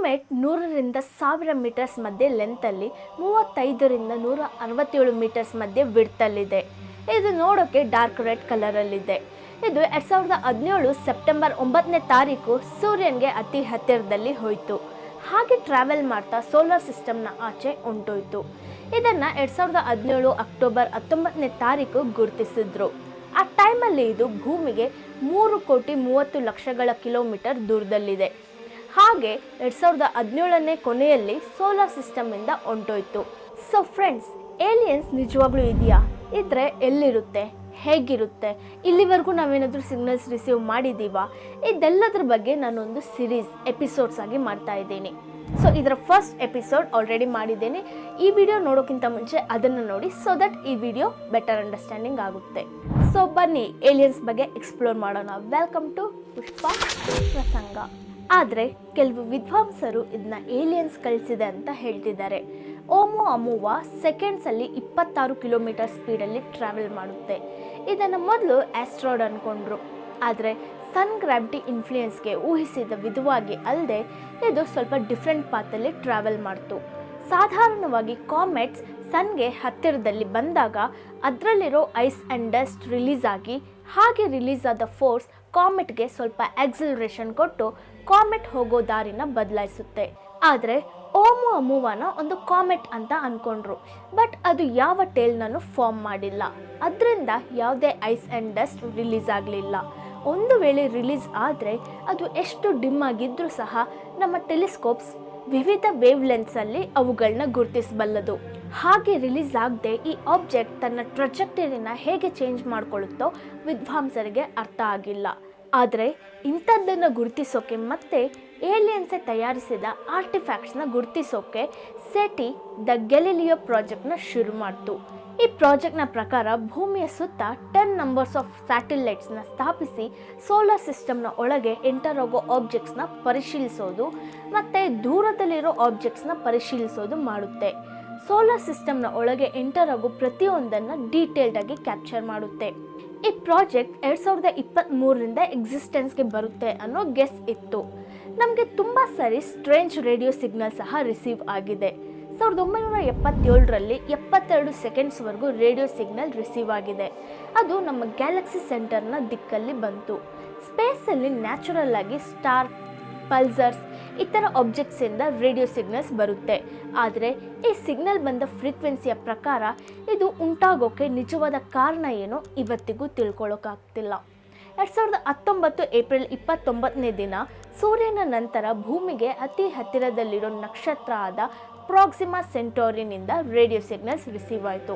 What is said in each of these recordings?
Comet ನೂರರಿಂದ ಸಾವಿರ metres ಮಧ್ಯೆ ಲೆಂತಲ್ಲಿ ಮೂವತ್ತೈದರಿಂದ ನೂರ ಅರವತ್ತೇಳು ಮೀಟರ್ಸ್ ಮಧ್ಯೆ ಬಿಡ್ತಲ್ಲಿದೆ ಇದು ನೋಡೋಕ್ಕೆ ಡಾರ್ಕ್ ರೆಡ್ ಕಲರಲ್ಲಿದೆ ಇದು ಎರಡು ಸಾವಿರದ ಹದಿನೇಳು ಸೆಪ್ಟೆಂಬರ್ ಒಂಬತ್ತನೇ ತಾರೀಕು ಸೂರ್ಯನಿಗೆ ಅತಿ ಹತ್ತಿರದಲ್ಲಿ ಹೋಯಿತು. ಹಾಗೆ ಟ್ರಾವೆಲ್ ಮಾಡ್ತಾ ಸೋಲಾರ್ ಸಿಸ್ಟಮ್ನ ಆಚೆ ಉಂಟೋಯ್ತು. ಇದನ್ನು ಎರಡು ಸಾವಿರದ ಹದಿನೇಳು ಅಕ್ಟೋಬರ್ ಹತ್ತೊಂಬತ್ತನೇ ತಾರೀಕು ಗುರುತಿಸಿದ್ರು. ಆ ಟೈಮಲ್ಲಿ ಇದು ಭೂಮಿಗೆ ಮೂರು ಕೋಟಿ ಮೂವತ್ತು ಲಕ್ಷಗಳ ಕಿಲೋಮೀಟರ್ ದೂರದಲ್ಲಿದೆ. ಹಾಗೆ ಎರಡು ಸಾವಿರದ ಹದಿನೇಳನೇ ಕೊನೆಯಲ್ಲಿ ಸೋಲಾರ್ ಸಿಸ್ಟಮಿಂದ ಹೊಂಟೋಯ್ತು. ಸೊ ಫ್ರೆಂಡ್ಸ್ ಏಲಿಯನ್ಸ್ ನಿಜವಾಗ್ಲೂ ಇದೆಯಾ? ಇದ್ರೆ ಎಲ್ಲಿರುತ್ತೆ? ಹೇಗಿರುತ್ತೆ? ಇಲ್ಲಿವರೆಗೂ ನಾವೇನಾದರೂ ಸಿಗ್ನಲ್ಸ್ ರಿಸೀವ್ ಮಾಡಿದ್ದೀವಾ? ಇದೆಲ್ಲದ್ರ ಬಗ್ಗೆ ನಾನೊಂದು ಸಿರೀಸ್ ಎಪಿಸೋಡ್ಸ್ ಆಗಿ ಮಾಡ್ತಾ ಇದ್ದೀನಿ. ಸೊ ಇದರ ಫಸ್ಟ್ ಎಪಿಸೋಡ್ ಆಲ್ರೆಡಿ ಮಾಡಿದ್ದೇನೆ. ಈ ವಿಡಿಯೋ ನೋಡೋಕ್ಕಿಂತ ಮುಂಚೆ ಅದನ್ನು ನೋಡಿ ಸೊ ದಟ್ ಈ ವಿಡಿಯೋ ಬೆಟರ್ ಅಂಡರ್ಸ್ಟ್ಯಾಂಡಿಂಗ್ ಆಗುತ್ತೆ. ಸೊ ಬನ್ನಿ ಏಲಿಯನ್ಸ್ ಬಗ್ಗೆ ಎಕ್ಸ್ಪ್ಲೋರ್ ಮಾಡೋಣ. Welcome to Pushpa Prasanga. ಆದರೆ ಕೆಲವು ವಿದ್ವಾಂಸರು ಇದನ್ನ ಏಲಿಯನ್ಸ್ ಕಳಿಸಿದೆ ಅಂತ ಹೇಳ್ತಿದ್ದಾರೆ. ಓಮೋ ಅಮುವಾ ಸೆಕೆಂಡ್ಸಲ್ಲಿ ಇಪ್ಪತ್ತಾರು ಕಿಲೋಮೀಟರ್ ಸ್ಪೀಡಲ್ಲಿ ಟ್ರಾವೆಲ್ ಮಾಡುತ್ತೆ. ಇದನ್ನು ಮೊದಲು ಆಸ್ಟ್ರಾಯ್ಡ್ ಅಂದ್ಕೊಂಡ್ರು ಆದರೆ ಸನ್ ಗ್ರಾವಿಟಿ ಇನ್ಫ್ಲೂಯೆನ್ಸ್ಗೆ ಊಹಿಸಿದ ವಿಧವಾಗಿ ಅಲ್ಲದೆ ಇದು ಸ್ವಲ್ಪ ಡಿಫ್ರೆಂಟ್ ಪಾತಲ್ಲಿ ಟ್ರಾವೆಲ್ ಮಾಡ್ತು. ಸಾಧಾರಣವಾಗಿ ಕಾಮೆಟ್ಸ್ ಸನ್ಗೆ ಹತ್ತಿರದಲ್ಲಿ ಬಂದಾಗ ಅದರಲ್ಲಿರೋ ಐಸ್ ಆ್ಯಂಡ್ ಡಸ್ಟ್ ರಿಲೀಸ್ ಆಗಿ ಹಾಗೆ ರಿಲೀಸ್ ಆದ ಫೋರ್ಸ್ ಕಾಮೆಟ್ಗೆ ಸ್ವಲ್ಪ ಆಕ್ಸಿಲರೇಷನ್ ಕೊಟ್ಟು ಕಾಮೆಟ್ ಹೋಗೋ ದಾರಿನ ಬದಲಾಯಿಸುತ್ತೆ. ಆದರೆ ಓಮು ಅಮುವಾನ ಒಂದು ಕಾಮೆಟ್ ಅಂತ ಅಂದ್ಕೊಂಡ್ರು ಬಟ್ ಅದು ಯಾವ ಟೇಲ್ನೂ ಫಾರ್ಮ್ ಮಾಡಿಲ್ಲ. ಅದರಿಂದ ಯಾವುದೇ ಐಸ್ ಆ್ಯಂಡ್ ಡಸ್ಟ್ ರಿಲೀಸ್ ಆಗಲಿಲ್ಲ. ಒಂದು ವೇಳೆ ರಿಲೀಸ್ ಆದರೆ ಅದು ಎಷ್ಟು ಡಿಮ್ ಆಗಿದ್ರೂ ಸಹ ನಮ್ಮ ಟೆಲಿಸ್ಕೋಪ್ಸ್ ವಿವಿಧ ವೇವ್ ಲೆನ್ಸಲ್ಲಿ ಅವುಗಳನ್ನ ಗುರುತಿಸಬಲ್ಲದು. ಹಾಗೆ ರಿಲೀಸ್ ಆಗದೆ ಈ ಆಬ್ಜೆಕ್ಟ್ ತನ್ನ ಟ್ರಜೆಕ್ಟರಿನ ಹೇಗೆ ಚೇಂಜ್ ಮಾಡಿಕೊಳ್ಳುತ್ತೋ ವಿದ್ವಾಂಸರಿಗೆ ಅರ್ಥ ಆಗಿಲ್ಲ. ಆದರೆ ಇಂಥದ್ದನ್ನು ಗುರುತಿಸೋಕೆ ಮತ್ತೆ ಏಲಿಯನ್ಸೆ ತಯಾರಿಸಿದ ಆರ್ಟಿಫ್ಯಾಕ್ಟ್ಸ್ನ ಗುರುತಿಸೋಕೆ ಸೆಟಿ ದ ಗೆಲಿಲಿಯೋ ಪ್ರಾಜೆಕ್ಟ್ನ ಶುರು ಮಾಡಿತು. ಈ ಪ್ರಾಜೆಕ್ಟ್ನ ಪ್ರಕಾರ ಭೂಮಿಯ ಸುತ್ತ ಟೆನ್ ನಂಬರ್ಸ್ ಆಫ್ ಸ್ಯಾಟಲೈಟ್ಸ್ನ ಸ್ಥಾಪಿಸಿ ಸೋಲಾರ್ ಸಿಸ್ಟಮ್ನ ಒಳಗೆ ಎಂಟರ್ ಆಬ್ಜೆಕ್ಟ್ಸ್ನ ಪರಿಶೀಲಿಸೋದು ಮತ್ತು ದೂರದಲ್ಲಿರೋ ಆಬ್ಜೆಕ್ಟ್ಸ್ನ ಪರಿಶೀಲಿಸೋದು ಮಾಡುತ್ತೆ. ಸೋಲಾರ್ ಸಿಸ್ಟಮ್ನ ಒಳಗೆ ಎಂಟರ್ ಆಗೋ ಪ್ರತಿಯೊಂದನ್ನು ಡೀಟೇಲ್ಡಾಗಿ ಕ್ಯಾಪ್ಚರ್ ಮಾಡುತ್ತೆ. ಈ ಪ್ರಾಜೆಕ್ಟ್ ಎರಡು ಸಾವಿರದ ಇಪ್ಪತ್ತ್ಮೂರರಿಂದ ಎಕ್ಸಿಸ್ಟೆನ್ಸ್ಗೆ ಬರುತ್ತೆ ಅನ್ನೋ ಗೆಸ್ ಇತ್ತು. ನಮಗೆ ತುಂಬ ಸರಿ ಸ್ಟ್ರೇಂಜ್ ರೇಡಿಯೋ ಸಿಗ್ನಲ್ ಸಹ ರಿಸೀವ್ ಆಗಿದೆ. ಸಾವಿರದ ಒಂಬೈನೂರ ಎಪ್ಪತ್ತೇಳರಲ್ಲಿ ಎಪ್ಪತ್ತೆರಡು ಸೆಕೆಂಡ್ಸ್ವರೆಗೂ ರೇಡಿಯೋ ಸಿಗ್ನಲ್ ರಿಸೀವ್ ಆಗಿದೆ. ಅದು ನಮ್ಮ ಗ್ಯಾಲಕ್ಸಿ ಸೆಂಟರ್ನ ದಿಕ್ಕಲ್ಲಿ ಬಂತು. ಸ್ಪೇಸಲ್ಲಿ ನ್ಯಾಚುರಲ್ ಆಗಿ ಸ್ಟಾರ್, ಪಲ್ಸರ್ಸ್ ಇತರ ಆಬ್ಜೆಕ್ಟ್ಸಿಂದ ರೇಡಿಯೋ ಸಿಗ್ನಲ್ಸ್ ಬರುತ್ತೆ. ಆದರೆ ಈ ಸಿಗ್ನಲ್ ಬಂದ ಫ್ರೀಕ್ವೆನ್ಸಿಯ ಪ್ರಕಾರ ಇದು ಉಂಟಾಗೋಕ್ಕೆ ನಿಜವಾದ ಕಾರಣ ಏನು ಇವತ್ತಿಗೂ ತಿಳ್ಕೊಳ್ಳೋಕ್ಕಾಗ್ತಿಲ್ಲ ಎರಡು ಸಾವಿರದ ಹತ್ತೊಂಬತ್ತು ಏಪ್ರಿಲ್ ಇಪ್ಪತ್ತೊಂಬತ್ತನೇ ದಿನ ಸೂರ್ಯನ ನಂತರ ಭೂಮಿಗೆ ಅತಿ ಹತ್ತಿರದಲ್ಲಿರೋ ನಕ್ಷತ್ರ ಆದ ಪ್ರಾಕ್ಸಿಮಾ ಸೆಂಟೋರಿನಿಂದ ರೇಡಿಯೋ ಸಿಗ್ನಲ್ಸ್ ರಿಸೀವ್ ಆಯಿತು.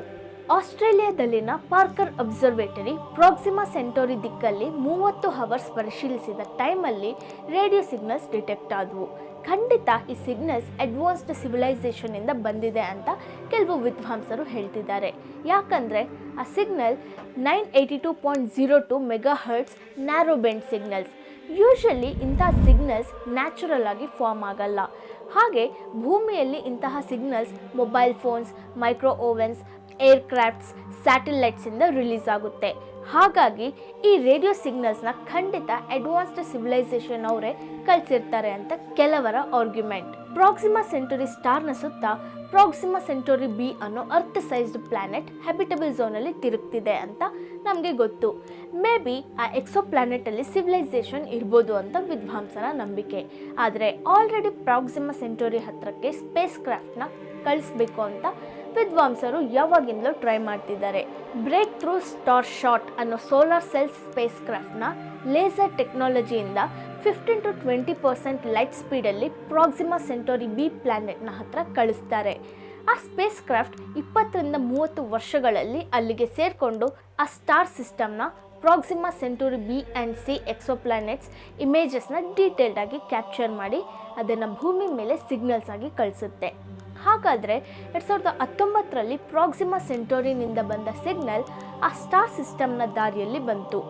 ಆಸ್ಟ್ರೇಲಿಯಾದಲ್ಲಿನ ಪಾರ್ಕರ್ ಅಬ್ಸರ್ವೇಟರಿ ಪ್ರಾಕ್ಸಿಮಾ ಸೆಂಟೋರಿ ದಿಕ್ಕಲ್ಲಿ ಮೂವತ್ತು ಹವರ್ಸ್ ಪರಿಶೀಲಿಸಿದ ಟೈಮಲ್ಲಿ ರೇಡಿಯೋ ಸಿಗ್ನಲ್ಸ್ ಡಿಟೆಕ್ಟ್ ಆದವು. ಖಂಡಿತ ಈ ಸಿಗ್ನಲ್ಸ್ ಅಡ್ವಾನ್ಸ್ಡ್ ಸಿವಿಲೈಸೇಷನಿಂದ ಬಂದಿದೆ ಅಂತ ಕೆಲವು ವಿದ್ವಾಂಸರು ಹೇಳ್ತಿದ್ದಾರೆ. ಯಾಕಂದರೆ ಆ signal nine eighty two point zero two megahertz narrow band signals. Usually ಇಂತಹ ಸಿಗ್ನಲ್ಸ್ ನ್ಯಾಚುರಲ್ ಆಗಿ ಫಾರ್ಮ್ ಆಗಲ್ಲ. ಹಾಗೆ, ಭೂಮಿಯಲ್ಲಿ ಇಂತಹ signals mobile phones micro ovens aircrafts ಸ್ಯಾಟಲೈಟ್ಸಿಂದ release ಆಗುತ್ತೆ. ಹಾಗಾಗಿ, ಈ ರೇಡಿಯೋ ಸಿಗ್ನಲ್ಸ್ನ ಖಂಡಿತ ಅಡ್ವಾನ್ಸ್ಡ್ ಸಿವಿಲೈಸೇಷನ್ ಅವರೇ ಕಳಿಸಿರ್ತಾರೆ ಅಂತ ಕೆಲವರ ಆರ್ಗ್ಯುಮೆಂಟ್ ಪ್ರಾಕ್ಸಿಮಾ ಸೆಂಟೋರಿ ಸ್ಟಾರ್ನ ಸುತ್ತ ಪ್ರಾಕ್ಸಿಮಾ ಸೆಂಟೋರಿ ಬಿ ಅನ್ನೋ ಅರ್ಥ ಸೈಜ್ಡ್ ಪ್ಲಾನೆಟ್ ಹ್ಯಾಬಿಟಬಲ್ ಝೋನಲ್ಲಿ ತಿರುಗ್ತಿದೆ ಅಂತ ನಮಗೆ ಗೊತ್ತು. ಮೇ ಬಿ ಆ ಎಕ್ಸೋ ಪ್ಲಾನೆಟಲ್ಲಿ ಸಿವಿಲೈಸೇಷನ್ ಇರ್ಬೋದು ಅಂತ ವಿದ್ವಾಂಸರ ನಂಬಿಕೆ. ಆದರೆ ಆಲ್ರೆಡಿ ಪ್ರಾಕ್ಸಿಮಾ ಸೆಂಟೋರಿ ಹತ್ತಿರಕ್ಕೆ ಸ್ಪೇಸ್ ಕ್ರಾಫ್ಟ್ನ ಕಳಿಸ್ಬೇಕು ಅಂತ ವಿದ್ವಾಂಸರು ಯಾವಾಗಿಂದಲೂ ಟ್ರೈ ಮಾಡ್ತಿದ್ದಾರೆ. ಬ್ರೇಕ್ ಥ್ರೂ ಸ್ಟಾರ್ ಶಾಟ್ ಅನ್ನೋ ಸೋಲಾರ್ ಸೆಲ್ಸ್ ಸ್ಪೇಸ್ ಕ್ರಾಫ್ಟ್ನ laser ಟೆಕ್ನಾಲಜಿಯಿಂದ fifteen to twenty percent light ಸ್ಪೀಡಲ್ಲಿ Proxima Centauri b ಪ್ಲಾನೆಟ್ನ ಹತ್ರ ಕಳಿಸ್ತಾರೆ. ಆ ಸ್ಪೇಸ್ ಕ್ರಾಫ್ಟ್ ಇಪ್ಪತ್ತರಿಂದ ಮೂವತ್ತು ವರ್ಷಗಳಲ್ಲಿ ಅಲ್ಲಿಗೆ ಸೇರಿಕೊಂಡು ಆ ಸ್ಟಾರ್ ಸಿಸ್ಟಮ್ನ Proxima Centauri B and C exoplanets ಇಮೇಜಸ್ನ ಡೀಟೇಲ್ಡಾಗಿ ಕ್ಯಾಪ್ಚರ್ ಮಾಡಿ ಅದನ್ನು ಭೂಮಿ ಮೇಲೆ ಸಿಗ್ನಲ್ಸ್ ಆಗಿ ಕಳಿಸುತ್ತೆ. ಹಾಗಾದರೆ ಎರಡು ಸಾವಿರದ ಹತ್ತೊಂಬತ್ತರಲ್ಲಿ ಪ್ರಾಕ್ಸಿಮಾ ಸೆಂಟೋರಿನಿಂದ ಬಂದ ಸಿಗ್ನಲ್ ಆ ಸ್ಟಾರ್ ಸಿಸ್ಟಮ್ನ ದಾರಿಯಲ್ಲಿ ಬಂತು.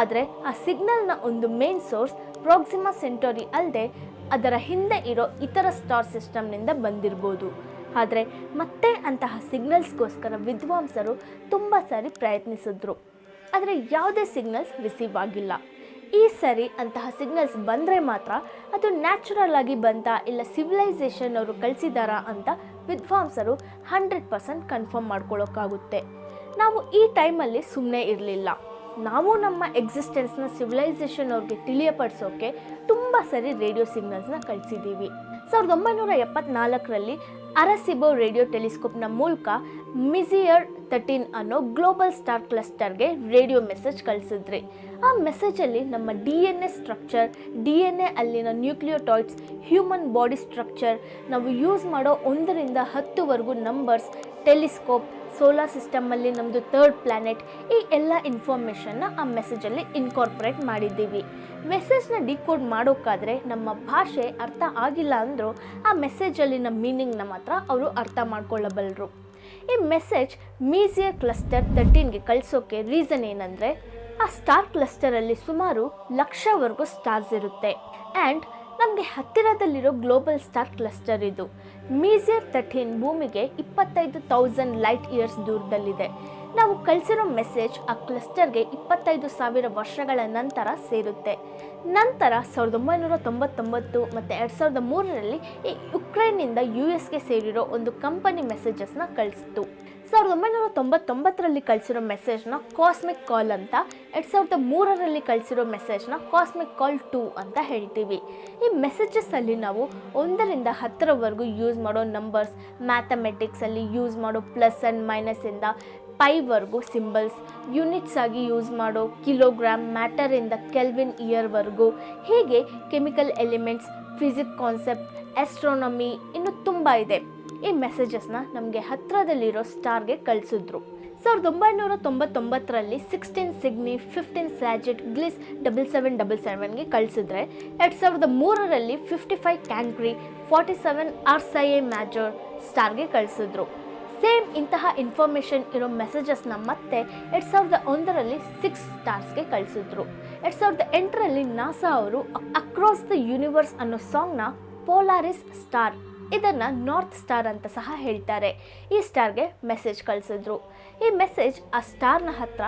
ಆದರೆ ಆ ಸಿಗ್ನಲ್ನ ಒಂದು ಮೇನ್ ಸೋರ್ಸ್ ಪ್ರಾಕ್ಸಿಮಾ ಸೆಂಟೋರಿ ಅಲ್ಲದೆ ಅದರ ಹಿಂದೆ ಇರೋ ಇತರ ಸ್ಟಾರ್ ಸಿಸ್ಟಮ್ನಿಂದ ಬಂದಿರ್ಬೋದು. ಆದರೆ ಮತ್ತೆ ಅಂತಹ ಸಿಗ್ನಲ್ಸ್ಗೋಸ್ಕರ ವಿದ್ವಾಂಸರು ತುಂಬ ಸಾರಿ ಪ್ರಯತ್ನಿಸಿದ್ರು. ಆದರೆ ಯಾವುದೇ ಸಿಗ್ನಲ್ಸ್ ರಿಸೀವ್ ಆಗಿಲ್ಲ. ಈ ಸರಿ ಅಂತಹ ಸಿಗ್ನಲ್ಸ್ ಬಂದರೆ ಮಾತ್ರ ಅದು ನ್ಯಾಚುರಲ್ ಆಗಿ ಬಂತ ಇಲ್ಲ ಸಿವಿಲೈಸೇಷನ್ ಅವರು ಕಳಿಸಿದಾರಾ ಅಂತ ವಿದ್ವಾಂಸರು ಹಂಡ್ರೆಡ್ ಪರ್ಸೆಂಟ್ ಕನ್ಫರ್ಮ್ ಮಾಡ್ಕೊಳ್ಳೋಕ್ಕಾಗುತ್ತೆ ನಾವು ಈ ಟೈಮಲ್ಲಿ ಸುಮ್ಮನೆ ಇರಲಿಲ್ಲ. ನಾವು ನಮ್ಮ ಎಕ್ಸಿಸ್ಟೆನ್ಸ್ನ ಸಿವಿಲೈಸೇಷನ್ ಅವ್ರಿಗೆ ತಿಳಿಯಪಡಿಸೋಕೆ ತುಂಬ ಸರಿ ರೇಡಿಯೋ ಸಿಗ್ನಲ್ಸ್ನ ಕಳಿಸಿದ್ದೀವಿ ಸಾವಿರದ ಒಂಬೈನೂರ ಎಪ್ಪತ್ನಾಲ್ಕರಲ್ಲಿ ಅರಸಿಬೋ ರೇಡಿಯೋ ಟೆಲಿಸ್ಕೋಪ್ನ ಮೂಲಕ ಮಿಸಿಯರ್ ತರ್ಟೀನ್ ಅನ್ನೋ ಗ್ಲೋಬಲ್ ಸ್ಟಾರ್ ಕ್ಲಸ್ಟರ್ಗೆ ರೇಡಿಯೋ ಮೆಸೇಜ್ ಕಳಿಸಿದ್ರಿ. ಆ ಮೆಸೇಜಲ್ಲಿ ನಮ್ಮ D N A structure D N A ಅಲ್ಲಿನ ನ್ಯೂಕ್ಲಿಯೋಟಾಯ್ಡ್ಸ್ ಹ್ಯೂಮನ್ ಬಾಡಿ ಸ್ಟ್ರಕ್ಚರ್ ನಾವು ಯೂಸ್ ಮಾಡೋ ಒಂದರಿಂದ ಹತ್ತುವರೆಗೂ ನಂಬರ್ಸ್ ಟೆಲಿಸ್ಕೋಪ್ ಸೋಲಾರ್ ಸಿಸ್ಟಮಲ್ಲಿ ನಮ್ಮದು ಥರ್ಡ್ ಪ್ಲ್ಯಾನೆಟ್ ಈ ಎಲ್ಲ ಇನ್ಫಾರ್ಮೇಷನ್ನ ಆ ಮೆಸೇಜಲ್ಲಿ ಇನ್ಕಾರ್ಪೊರೇಟ್ ಮಾಡಿದ್ದೀವಿ. ಮೆಸೇಜ್ನ ಡಿಕೋಡ್ ಮಾಡೋಕ್ಕಾದರೆ ನಮ್ಮ ಭಾಷೆ ಅರ್ಥ ಆಗಿಲ್ಲ ಅಂದರೂ ಆ ಮೆಸೇಜಲ್ಲಿನ ಮೀನಿಂಗ್ನ ಮಾತ್ರ ಅವರು ಅರ್ಥ ಮಾಡ್ಕೊಳ್ಳಬಲ್ಲರು ಈ ಮೆಸೇಜ್ ಮೀಸಿಯರ್ ಕ್ಲಸ್ಟರ್ ತರ್ಟೀನ್ಗೆ ಕಳಿಸೋಕ್ಕೆ ರೀಸನ್ ಏನಂದರೆ ಆ ಸ್ಟಾರ್ ಕ್ಲಸ್ಟರಲ್ಲಿ ಸುಮಾರು ಲಕ್ಷವರೆಗೂ ಸ್ಟಾರ್ಸ್ ಇರುತ್ತೆ. ಆ್ಯಂಡ್ ನಮಗೆ ಹತ್ತಿರದಲ್ಲಿರೋ ಗ್ಲೋಬಲ್ ಸ್ಟಾರ್ ಕ್ಲಸ್ಟರ್ ಇದು. ಮೀಸಿಯರ್ ತರ್ಟೀನ್ ಭೂಮಿಗೆ ಇಪ್ಪತ್ತೈದು ತೌಸಂಡ್ ಲೈಟ್ ಇಯರ್ಸ್ ದೂರದಲ್ಲಿದೆ. ನಾವು ಕಳಿಸಿರೋ ಮೆಸೇಜ್ ಆ ಕ್ಲಸ್ಟರ್ಗೆ ಇಪ್ಪತ್ತೈದು ಸಾವಿರ ವರ್ಷಗಳ ನಂತರ ಸೇರುತ್ತೆ. ನಂತರ ಸಾವಿರದ ಒಂಬೈನೂರ ತೊಂಬತ್ತೊಂಬತ್ತು ಮತ್ತು ಎರಡು ಸಾವಿರದ ಮೂರರಲ್ಲಿ ಈ ಉಕ್ರೇನ್ನಿಂದ ಯು ಎಸ್ಗೆ ಸೇರಿರೋ ಒಂದು ಕಂಪನಿ ಮೆಸೇಜಸ್ನ ಕಳಿಸಿತು ಸಾವಿರದ ಒಂಬೈನೂರ ತೊಂಬತ್ತೊಂಬತ್ತರಲ್ಲಿ ಕಳಿಸಿರೋ ಮೆಸೇಜ್ನ ಕಾಸ್ಮಿಕ್ ಕಾಲ್ ಅಂತ, ಎರಡು ಸಾವಿರದ ಮೂರರಲ್ಲಿ ಕಳಿಸಿರೋ ಮೆಸೇಜ್ನ ಕಾಸ್ಮಿಕ್ ಕಾಲ್ ಟೂ ಅಂತ ಹೇಳ್ತೀವಿ. ಈ ಮೆಸೇಜಸ್ಸಲ್ಲಿ ನಾವು ಒಂದರಿಂದ ಹತ್ತರವರೆಗೂ ಯೂಸ್ ಮಾಡೋ ನಂಬರ್ಸ್ ಮ್ಯಾಥಮೆಟಿಕ್ಸಲ್ಲಿ ಯೂಸ್ ಮಾಡೋ ಪ್ಲಸ್ ಆ್ಯಂಡ್ ಮೈನಸಿಂದ ಪೈವರೆಗೂ ಸಿಂಬಲ್ಸ್ ಯೂನಿಟ್ಸ್ ಆಗಿ ಯೂಸ್ ಮಾಡೋ ಕಿಲೋಗ್ರಾಮ್ ಮ್ಯಾಟರಿಂದ ಕೆಲ್ವಿನ್ ಇಯರ್ವರೆಗೂ ಹೀಗೆ chemical elements physic concept astronomy ಇನ್ನು ತುಂಬ ಇದೆ. ಈ ಮೆಸೇಜಸ್ನ ನಮಗೆ ಹತ್ತಿರದಲ್ಲಿರೋ ಸ್ಟಾರ್ಗೆ ಕಳಿಸಿದ್ರು. ಸಾವಿರದ ಒಂಬೈನೂರ ತೊಂಬತ್ತೊಂಬತ್ತರಲ್ಲಿ sixteen Cygni fifteen Sagittae Gliese double seven double ಸೆವೆನ್ಗೆ ಕಳಿಸಿದ್ರೆ, ಎರಡು ಸಾವಿರದ ಮೂರರಲ್ಲಿ fifty five Cancri forty seven Ursae Major ಸ್ಟಾರ್ಗೆ ಕಳಿಸಿದ್ರು. ಸೇಮ್ ಇಂತಹ ಇನ್ಫಾರ್ಮೇಷನ್ ಇರೋ ಮೆಸೇಜಸ್ನ ಮತ್ತೆ ಎರಡು ಸಾವಿರದ ಒಂದರಲ್ಲಿ ಸಿಕ್ಸ್ ಸ್ಟಾರ್ಸ್ಗೆ ಕಳಿಸಿದ್ರು. ಎರಡು ಸಾವಿರದ ಎಂಟರಲ್ಲಿ ನಾಸಾ ಅವರು ಅಕ್ರಾಸ್ ದ ಯೂನಿವರ್ಸ್ ಅನ್ನೋ ಸಾಂಗ್ನ ಪೋಲಾರಿಸ್ ಸ್ಟಾರ್ ಇದನ್ನು ನಾರ್ತ್ ಸ್ಟಾರ್ ಅಂತ ಸಹ ಹೇಳ್ತಾರೆ. ಈ ಸ್ಟಾರ್ಗೆ ಮೆಸೇಜ್ ಕಳಿಸಿದ್ರು. ಈ ಮೆಸೇಜ್ ಆ ಸ್ಟಾರ್ನ ಹತ್ರ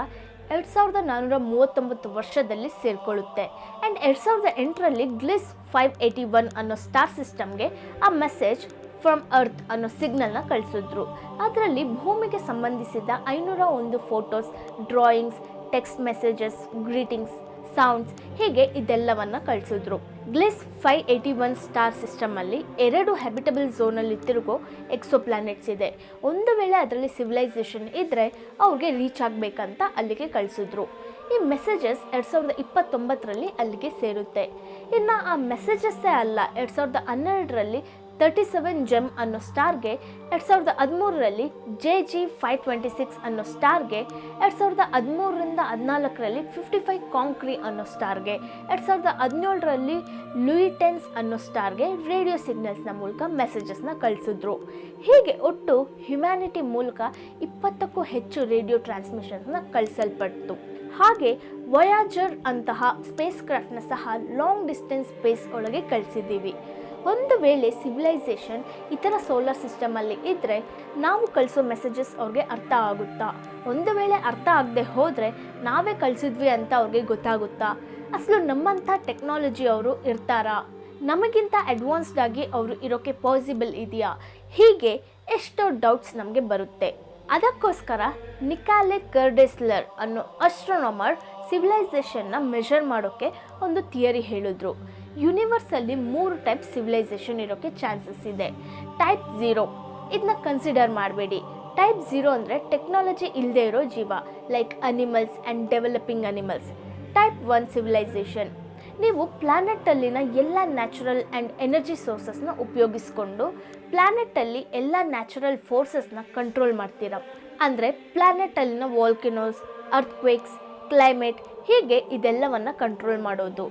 ಎರಡು ಸಾವಿರದ ನಾನ್ನೂರ ಮೂವತ್ತೊಂಬತ್ತು ವರ್ಷದಲ್ಲಿ ಸೇರಿಕೊಳ್ಳುತ್ತೆ. ಆ್ಯಂಡ್ ಎರಡು ಸಾವಿರದ ಎಂಟರಲ್ಲಿ ಗ್ಲಿಸ್ ಫೈವ್ ಏಯ್ಟಿ ಒನ್ ಅನ್ನೋ ಸ್ಟಾರ್ ಸಿಸ್ಟಮ್ಗೆ ಆ ಮೆಸೇಜ್ ಫ್ರಮ್ ಅರ್ತ್ ಅನ್ನೋ ಸಿಗ್ನಲ್ನ ಕಳಿಸಿದ್ರು. ಅದರಲ್ಲಿ ಭೂಮಿಗೆ ಸಂಬಂಧಿಸಿದ ಐನೂರ ಒಂದು photos, drawings, text messages, greetings, sounds ಹೀಗೆ ಇದೆಲ್ಲವನ್ನು ಕಳಿಸಿದ್ರು. Gliese five eighty one star ಸಿಸ್ಟಮಲ್ಲಿ ಎರಡು ಹ್ಯಾಬಿಟಬಲ್ ಝೋನಲ್ಲಿ ತಿರುಗೋ ಎಕ್ಸೋ ಪ್ಲಾನೆಟ್ಸ್ ಇದೆ. ಒಂದು ವೇಳೆ ಅದರಲ್ಲಿ ಸಿವಿಲೈಸೇಷನ್ ಇದ್ದರೆ ಅವ್ರಿಗೆ ರೀಚ್ ಆಗಬೇಕಂತ ಅಲ್ಲಿಗೆ ಕಳಿಸಿದ್ರು. ಈ ಮೆಸೇಜಸ್ ಎರಡು ಸಾವಿರದ ಇಪ್ಪತ್ತೊಂಬತ್ತರಲ್ಲಿ ಅಲ್ಲಿಗೆ ಸೇರುತ್ತೆ. ಇನ್ನು ಆ ಮೆಸೇಜಸ್ಸೇ ಅಲ್ಲ, ಎರಡು ಸಾವಿರದ ಹನ್ನೆರಡರಲ್ಲಿ ತರ್ಟಿ ಸೆವೆನ್ ಜೆಮ್ ಅನ್ನೋ ಸ್ಟಾರ್ಗೆ ಎರಡು ಸಾವಿರದ ಹದಿಮೂರರಲ್ಲಿ J G five twenty six ಅನ್ನೋ ಸ್ಟಾರ್ಗೆ ಎರಡು ಸಾವಿರದ ಹದಿಮೂರರಿಂದ ಹದಿನಾಲ್ಕರಲ್ಲಿ ಫಿಫ್ಟಿ ಫೈವ್ ಕಾಂಕ್ರಿ ಅನ್ನೋ ಸ್ಟಾರ್ಗೆ, ಎರಡು ಸಾವಿರದ ಹದಿನೇಳರಲ್ಲಿ ಲೂಯಿಟೆನ್ಸ್ ಅನ್ನೋ ಸ್ಟಾರ್ಗೆ ರೇಡಿಯೋ ಸಿಗ್ನಲ್ಸ್ನ ಮೂಲಕ ಮೆಸೇಜಸ್ನ ಕಳಿಸಿದ್ರು. ಹೀಗೆ ಒಟ್ಟು ಹ್ಯುಮ್ಯಾನಿಟಿ ಮೂಲಕ ಇಪ್ಪತ್ತಕ್ಕೂ ಹೆಚ್ಚು ರೇಡಿಯೋ ಟ್ರಾನ್ಸ್ಮಿಷನ್ಸ್ನ ಕಳಿಸಲ್ಪಟ್ಟು ಹಾಗೆ ವಯಾಜರ್ ಅಂತಹ ಸ್ಪೇಸ್ ಕ್ರಾಫ್ಟ್ನ ಸಹ ಲಾಂಗ್ ಡಿಸ್ಟೆನ್ಸ್ ಸ್ಪೇಸ್ ಒಳಗೆ ಕಳಿಸಿದ್ದೀವಿ. ಒಂದು ವೇಳೆ ಸಿವಿಲೈಸೇಷನ್ ಇತರ ಸೋಲಾರ್ ಸಿಸ್ಟಮಲ್ಲಿ ಇದ್ದರೆ ನಾವು ಕಳಿಸೋ ಮೆಸೇಜಸ್ ಅವ್ರಿಗೆ ಅರ್ಥ ಆಗುತ್ತಾ? ಒಂದು ವೇಳೆ ಅರ್ಥ ಆಗದೆ ಹೋದರೆ ನಾವೇ ಕಳಿಸಿದ್ವಿ ಅಂತ ಅವ್ರಿಗೆ ಗೊತ್ತಾಗುತ್ತಾ? ಅಸಲು ನಮ್ಮಂಥ ಟೆಕ್ನಾಲಜಿ ಅವರು ಇರ್ತಾರಾ? ನಮಗಿಂತ ಅಡ್ವಾನ್ಸ್ಡ್ ಆಗಿ ಅವರು ಇರೋಕ್ಕೆ ಪಾಸಿಬಲ್ ಇದೆಯಾ? ಹೀಗೆ ಎಷ್ಟೋ ಡೌಟ್ಸ್ ನಮಗೆ ಬರುತ್ತೆ. ಅದಕ್ಕೋಸ್ಕರ ನಿಕಾಲೆ ಕರ್ಡೆಸ್ಲರ್ ಅನ್ನೋ ಅಸ್ಟ್ರೋನಮರ್ ಸಿವಿಲೈಸೇಷನ್ನ ಮೆಷರ್ ಮಾಡೋಕ್ಕೆ ಒಂದು ಥಿಯರಿ ಹೇಳಿದ್ರು. ಯೂನಿವರ್ಸಲ್ಲಿ ಮೂರು ಟೈಪ್ ಸಿವಿಲೈಸೇಷನ್ ಇರೋಕ್ಕೆ ಚಾನ್ಸಸ್ ಇದೆ. ಟೈಪ್ ಝೀರೋ ಇದನ್ನ ಕನ್ಸಿಡರ್ ಮಾಡಬೇಡಿ. ಟೈಪ್ ಝೀರೋ ಅಂದರೆ ಟೆಕ್ನಾಲಜಿ ಇಲ್ಲದೆ ಇರೋ ಜೀವ like animals and developing animals type one civilisation, ನೀವು ಪ್ಲ್ಯಾನೆಟ್ಟಲ್ಲಿನ ಎಲ್ಲ ನ್ಯಾಚುರಲ್ ಆ್ಯಂಡ್ ಎನರ್ಜಿ ಸೋರ್ಸಸ್ನ ಉಪಯೋಗಿಸ್ಕೊಂಡು ಪ್ಲ್ಯಾನೆಟ್ಟಲ್ಲಿ ಎಲ್ಲ ನ್ಯಾಚುರಲ್ ಫೋರ್ಸಸ್ನ ಕಂಟ್ರೋಲ್ ಮಾಡ್ತೀರ. ಅಂದರೆ ಪ್ಲ್ಯಾನೆಟ್ಟಲ್ಲಿನ ವಾಲ್ಕಿನೋಸ್ ಅರ್ತ್ಕ್ವೇಕ್ಸ್ ಕ್ಲೈಮೇಟ್ ಹೀಗೆ ಇದೆಲ್ಲವನ್ನು ಕಂಟ್ರೋಲ್ ಮಾಡೋದು.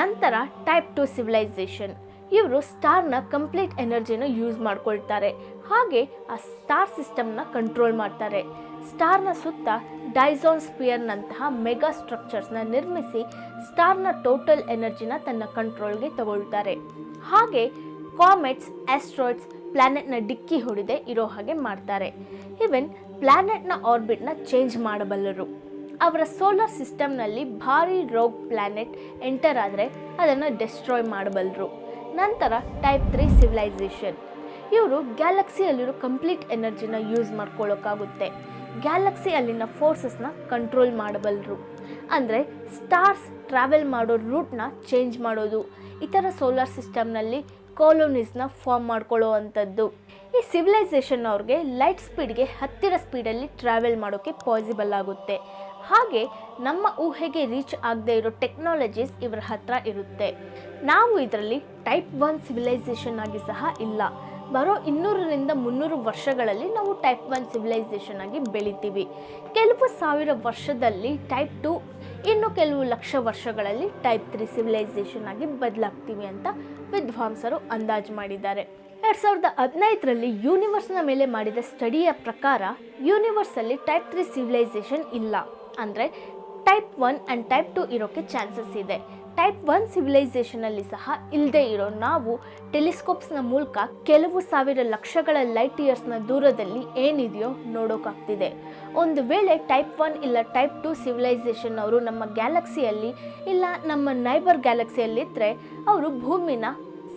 ನಂತರ ಟೈಪ್ ಟು ಸಿವಿಲೈಸೇಷನ್ ಇವರು ಸ್ಟಾರ್ನ ಕಂಪ್ಲೀಟ್ ಎನರ್ಜಿನ ಯೂಸ್ ಮಾಡ್ಕೊಳ್ತಾರೆ. ಹಾಗೆ ಆ ಸ್ಟಾರ್ ಸಿಸ್ಟಮ್ನ ಕಂಟ್ರೋಲ್ ಮಾಡ್ತಾರೆ. ಸ್ಟಾರ್ನ ಸುತ್ತ ಡೈಸೋನ್ ಸ್ಪಿಯರ್ನಂತಹ ಮೆಗಾ ಸ್ಟ್ರಕ್ಚರ್ಸ್ನ ನಿರ್ಮಿಸಿ ಸ್ಟಾರ್ನ ಟೋಟಲ್ ಎನರ್ಜಿನ ತನ್ನ ಕಂಟ್ರೋಲ್ಗೆ ತಗೊಳ್ತಾರೆ. ಹಾಗೆ ಕಾಮೆಟ್ಸ್ ಆಸ್ಟ್ರಾಯ್ಡ್ಸ್ ಪ್ಲ್ಯಾನೆಟ್ನ ಡಿಕ್ಕಿ ಹೊಡೆದೇ ಇರೋ ಹಾಗೆ ಮಾಡ್ತಾರೆ. ಈವನ್ ಪ್ಲ್ಯಾನೆಟ್ನ ಆರ್ಬಿಟ್ನ ಚೇಂಜ್ ಮಾಡಬಲ್ಲರು. ಅವರ ಸೋಲಾರ್ ಸಿಸ್ಟಮ್ನಲ್ಲಿ ಭಾರಿ ರೋಗ್ ಪ್ಲ್ಯಾನೆಟ್ ಎಂಟರ್ ಆದರೆ ಅದನ್ನು ಡೆಸ್ಟ್ರಾಯ್ ಮಾಡಬಲ್ಲರು ನಂತರ ಟೈಪ್ ತ್ರೀ ಸಿವಿಲೈಸೇಷನ್. ಇವರು ಗ್ಯಾಲಕ್ಸಿಯಲ್ಲಿರೋ ಕಂಪ್ಲೀಟ್ ಎನರ್ಜಿನ ಯೂಸ್ ಮಾಡ್ಕೊಳ್ಳೋಕ್ಕಾಗುತ್ತೆ. ಗ್ಯಾಲಕ್ಸಿ ಅಲ್ಲಿನ ಫೋರ್ಸಸ್ನ ಕಂಟ್ರೋಲ್ ಮಾಡಬಲ್ಲರು ಅಂದರೆ ಸ್ಟಾರ್ಸ್ ಟ್ರಾವೆಲ್ ಮಾಡೋ ರೂಟ್ನ ಚೇಂಜ್ ಮಾಡೋದು. ಇತರ ಸೋಲಾರ್ ಸಿಸ್ಟಮ್ನಲ್ಲಿ ಕಾಲೋನೀಸ್ನ ಫಾರ್ಮ್ ಮಾಡ್ಕೊಳ್ಳೋ ಅಂಥದ್ದು ಈ ಸಿವಿಲೈಸೇಷನ್ ಅವ್ರಿಗೆ ಲೈಟ್ ಸ್ಪೀಡ್ಗೆ ಹತ್ತಿರ ಸ್ಪೀಡಲ್ಲಿ ಟ್ರಾವೆಲ್ ಮಾಡೋಕ್ಕೆ ಪಾಸಿಬಲ್ ಆಗುತ್ತೆ. ಹಾಗೆ ನಮ್ಮ ಊಹೆಗೆ ರೀಚ್ ಆಗದೆ ಇರೋ ಟೆಕ್ನಾಲಜೀಸ್ ಇವರ ಹತ್ರ ಇರುತ್ತೆ. ನಾವು ಇದರಲ್ಲಿ ಟೈಪ್ ಒನ್ ಸಿವಿಲೈಸೇಷನ್ ಆಗಿ ಸಹ ಇಲ್ಲ. ಬರೋ ಇನ್ನೂರರಿಂದ ಮುನ್ನೂರು ವರ್ಷಗಳಲ್ಲಿ ನಾವು ಟೈಪ್ ಒನ್ ಸಿವಿಲೈಸೇಷನ್ ಆಗಿ ಬೆಳಿತೀವಿ. ಕೆಲವು ಸಾವಿರ ವರ್ಷದಲ್ಲಿ ಟೈಪ್ ಟು, ಇನ್ನು ಕೆಲವು ಲಕ್ಷ ವರ್ಷಗಳಲ್ಲಿ ಟೈಪ್ ತ್ರೀ ಸಿವಿಲೈಸೇಷನ್ ಆಗಿ ಬದಲಾಗ್ತೀವಿ ಅಂತ ವಿದ್ವಾಂಸರು ಅಂದಾಜು ಮಾಡಿದ್ದಾರೆ. ಎರಡು ಸಾವಿರದ ಹದಿನೈದರಲ್ಲಿ ಯೂನಿವರ್ಸ್ನ ಮೇಲೆ ಮಾಡಿದ ಸ್ಟಡಿಯ ಪ್ರಕಾರ ಯೂನಿವರ್ಸಲ್ಲಿ ಟೈಪ್ ತ್ರೀ ಸಿವಿಲೈಸೇಷನ್ ಇಲ್ಲ. ಅಂದರೆ type one and type two ಇರೋಕ್ಕೆ ಚಾನ್ಸಸ್ ಇದೆ. ಟೈಪ್ ಒನ್ ಸಿವಿಲೈಸೇಷನಲ್ಲಿ ಸಹ ಇಲ್ಲದೆ ಇರೋ ನಾವು ಟೆಲಿಸ್ಕೋಪ್ಸ್ನ ಮೂಲಕ ಕೆಲವು ಸಾವಿರ ಲಕ್ಷಗಳ ಲೈಟ್ ಇಯರ್ಸ್ನ ದೂರದಲ್ಲಿ ಏನಿದೆಯೋ ನೋಡೋಕ್ಕಾಗ್ತಿದೆ ಒಂದು ವೇಳೆ ಟೈಪ್ ಒನ್ ಇಲ್ಲ ಟೈಪ್ ಟು ಸಿವಿಲೈಸೇಷನ್ ಅವರು ನಮ್ಮ ಗ್ಯಾಲಕ್ಸಿಯಲ್ಲಿ ಇಲ್ಲ ನಮ್ಮ ನೈಬರ್ ಗ್ಯಾಲಕ್ಸಿಯಲ್ಲಿದ್ದರೆ ಅವರು ಭೂಮಿನ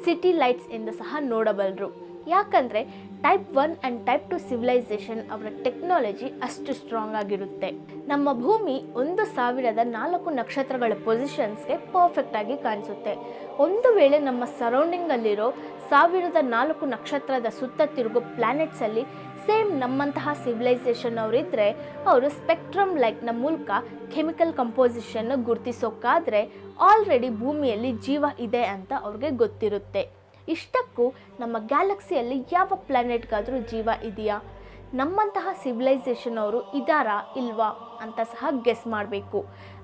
ಸಿಟಿ ಲೈಟ್ಸ್ ಇಂದ ಸಹ ನೋಡಬಲ್ಲರು ಯಾಕಂದರೆ type one and type two civilisation ಅವರ ಟೆಕ್ನಾಲಜಿ ಅಷ್ಟು ಸ್ಟ್ರಾಂಗ್ ಆಗಿರುತ್ತೆ. ನಮ್ಮ ಭೂಮಿ ಒಂದು ಸಾವಿರದ ನಾಲ್ಕು ನಕ್ಷತ್ರಗಳ ಪೊಸಿಷನ್ಸ್ಗೆ ಪರ್ಫೆಕ್ಟ್ ಆಗಿ ಕಾಣಿಸುತ್ತೆ. ಒಂದು ವೇಳೆ ನಮ್ಮ ಸರೌಂಡಿಂಗಲ್ಲಿರೋ ಸಾವಿರದ ನಾಲ್ಕು ನಕ್ಷತ್ರದ ಸುತ್ತ ತಿರುಗೋ ಪ್ಲ್ಯಾನೆಟ್ಸಲ್ಲಿ ಸೇಮ್ ನಮ್ಮಂತಹ ಸಿವಿಲೈಸೇಷನ್ ಅವರಿದ್ದರೆ ಅವರು ಸ್ಪೆಕ್ಟ್ರಮ್ ಲೈಟ್ನ ಮೂಲಕ ಕೆಮಿಕಲ್ ಕಂಪೋಸಿಷನ್ನ ಗುರುತಿಸೋಕ್ಕಾದರೆ ಆಲ್ರೆಡಿ ಭೂಮಿಯಲ್ಲಿ ಜೀವ ಇದೆ ಅಂತ ಅವ್ರಿಗೆ ಗೊತ್ತಿರುತ್ತೆ. ಇಷ್ಟಕ್ಕೂ ನಮ್ಮ ಗ್ಯಾಲಕ್ಸಿಯಲ್ಲಿ ಯಾವ ಪ್ಲ್ಯಾನೆಟ್ಗಾದರೂ ಜೀವ ಇದೆಯಾ? ನಮ್ಮಂತಹ ಸಿವಿಲೈಸೇಷನ್ ಅವರು ಇದ್ದಾರಾ ಇಲ್ವಾ ಅಂತ ಸಹ ಗೆಸ್ ಮಾಡಬೇಕು.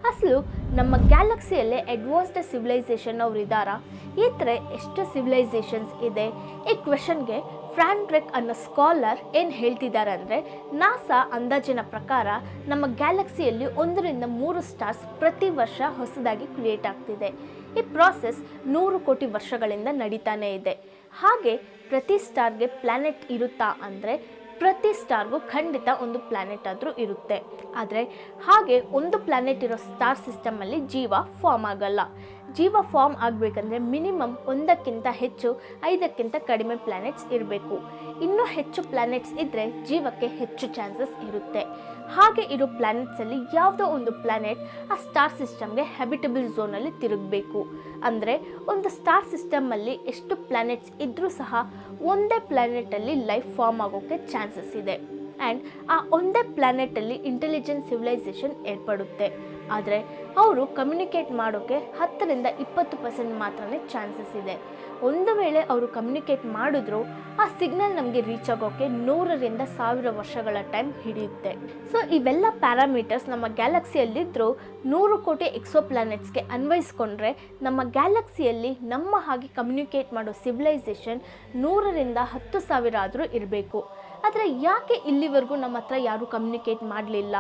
ಅಸಲು ನಮ್ಮ ಗ್ಯಾಲಕ್ಸಿಯಲ್ಲೇ ಅಡ್ವಾನ್ಸ್ಡ್ ಸಿವಿಲೈಸೇಷನ್ ಅವರು ಇದ್ದಾರಾ ಈ ಥರ ಎಷ್ಟು ಸಿವಿಲೈಸೇಷನ್ಸ್ ಇದೆ? ಈ ಕ್ವೆಶನ್ಗೆ ಫ್ರಾಂಡ್ರೆಕ್ ಅನ್ನೋ ಸ್ಕಾಲರ್ ಏನು ಹೇಳ್ತಿದ್ದಾರೆ ಅಂದರೆ, ನಾಸಾ ಅಂದಾಜಿನ ಪ್ರಕಾರ ನಮ್ಮ ಗ್ಯಾಲಕ್ಸಿಯಲ್ಲಿ ಒಂದರಿಂದ ಮೂರು ಸ್ಟಾರ್ಸ್ ಪ್ರತಿ ವರ್ಷ ಹೊಸದಾಗಿ ಕ್ರಿಯೇಟ್ ಆಗ್ತಿದೆ. ಈ ಪ್ರಾಸೆಸ್ ನೂರು ಕೋಟಿ ವರ್ಷಗಳಿಂದ ನಡೀತಾನೇ ಇದೆ. ಹಾಗೆ ಪ್ರತಿ ಸ್ಟಾರ್ಗೆ ಪ್ಲ್ಯಾನೆಟ್ ಇರುತ್ತಾ ಅಂದರೆ ಪ್ರತಿ ಸ್ಟಾರ್ಗೂ ಖಂಡಿತ ಒಂದು ಪ್ಲ್ಯಾನೆಟ್ ಆದರೂ ಇರುತ್ತೆ. ಆದರೆ ಹಾಗೆ ಒಂದು ಪ್ಲ್ಯಾನೆಟ್ ಇರೋ ಸ್ಟಾರ್ ಸಿಸ್ಟಮಲ್ಲಿ ಜೀವ ಫಾರ್ಮ್ ಆಗಲ್ಲ. ಜೀವ ಫಾರ್ಮ್ ಆಗಬೇಕಂದ್ರೆ ಮಿನಿಮಮ್ ಒಂದಕ್ಕಿಂತ ಹೆಚ್ಚು, ಐದಕ್ಕಿಂತ ಕಡಿಮೆ ಪ್ಲ್ಯಾನೆಟ್ಸ್ ಇರಬೇಕು. ಇನ್ನೂ ಹೆಚ್ಚು ಪ್ಲ್ಯಾನೆಟ್ಸ್ ಇದ್ದರೆ ಜೀವಕ್ಕೆ ಹೆಚ್ಚು ಚಾನ್ಸಸ್ ಇರುತ್ತೆ. ಹಾಗೆ ಇರೋ ಪ್ಲ್ಯಾನೆಟ್ಸಲ್ಲಿ ಯಾವುದೋ ಒಂದು ಪ್ಲ್ಯಾನೆಟ್ ಆ ಸ್ಟಾರ್ ಸಿಸ್ಟಮ್ಗೆ ಹ್ಯಾಬಿಟಬಲ್ ಝೋನಲ್ಲಿ ತಿರುಗಬೇಕು. ಅಂದರೆ ಒಂದು ಸ್ಟಾರ್ ಸಿಸ್ಟಮಲ್ಲಿ ಎಷ್ಟು ಪ್ಲ್ಯಾನೆಟ್ಸ್ ಇದ್ದರೂ ಸಹ ಒಂದೇ ಪ್ಲ್ಯಾನೆಟಲ್ಲಿ ಲೈಫ್ ಫಾರ್ಮ್ ಆಗೋಕ್ಕೆ ಚಾನ್ಸಸ್ ಇದೆ. ಆ್ಯಂಡ್ ಆ ಒಂದೇ ಪ್ಲ್ಯಾನೆಟಲ್ಲಿ ಇಂಟೆಲಿಜೆಂಟ್ ಸಿವಿಲೈಸೇಷನ್ ಏರ್ಪಡುತ್ತೆ. ಆದರೆ ಅವರು ಕಮ್ಯುನಿಕೇಟ್ ಮಾಡೋಕ್ಕೆ ಹತ್ತರಿಂದ ಇಪ್ಪತ್ತು ಪರ್ಸೆಂಟ್ ಮಾತ್ರನೇ ಚಾನ್ಸಸ್ ಇದೆ. ಒಂದು ವೇಳೆ ಅವರು ಕಮ್ಯುನಿಕೇಟ್ ಮಾಡಿದ್ರು, ಆ ಸಿಗ್ನಲ್ ನಮಗೆ ರೀಚ್ ಆಗೋಕ್ಕೆ ನೂರರಿಂದ ಸಾವಿರ ವರ್ಷಗಳ ಟೈಮ್ ಹಿಡಿಯುತ್ತೆ. ಸೊ ಇವೆಲ್ಲ ಪ್ಯಾರಾಮೀಟರ್ಸ್ ನಮ್ಮ ಗ್ಯಾಲಕ್ಸಿಯಲ್ಲಿದ್ದರೂ ನೂರು ಕೋಟಿ ಎಕ್ಸೋ ಪ್ಲಾನೆಟ್ಸ್ಗೆ ಅನ್ವಯಿಸ್ಕೊಂಡ್ರೆ ನಮ್ಮ ಗ್ಯಾಲಕ್ಸಿಯಲ್ಲಿ ನಮ್ಮ ಹಾಗೆ ಕಮ್ಯುನಿಕೇಟ್ ಮಾಡೋ ಸಿವಿಲೈಸೇಷನ್ ನೂರರಿಂದ ಹತ್ತು ಸಾವಿರ ಆದರೂ ಇರಬೇಕು. ಆದರೆ ಯಾಕೆ ಇಲ್ಲಿವರೆಗೂ ನಮ್ಮ ಹತ್ರ ಯಾರೂ ಕಮ್ಯುನಿಕೇಟ್ ಮಾಡಲಿಲ್ಲ?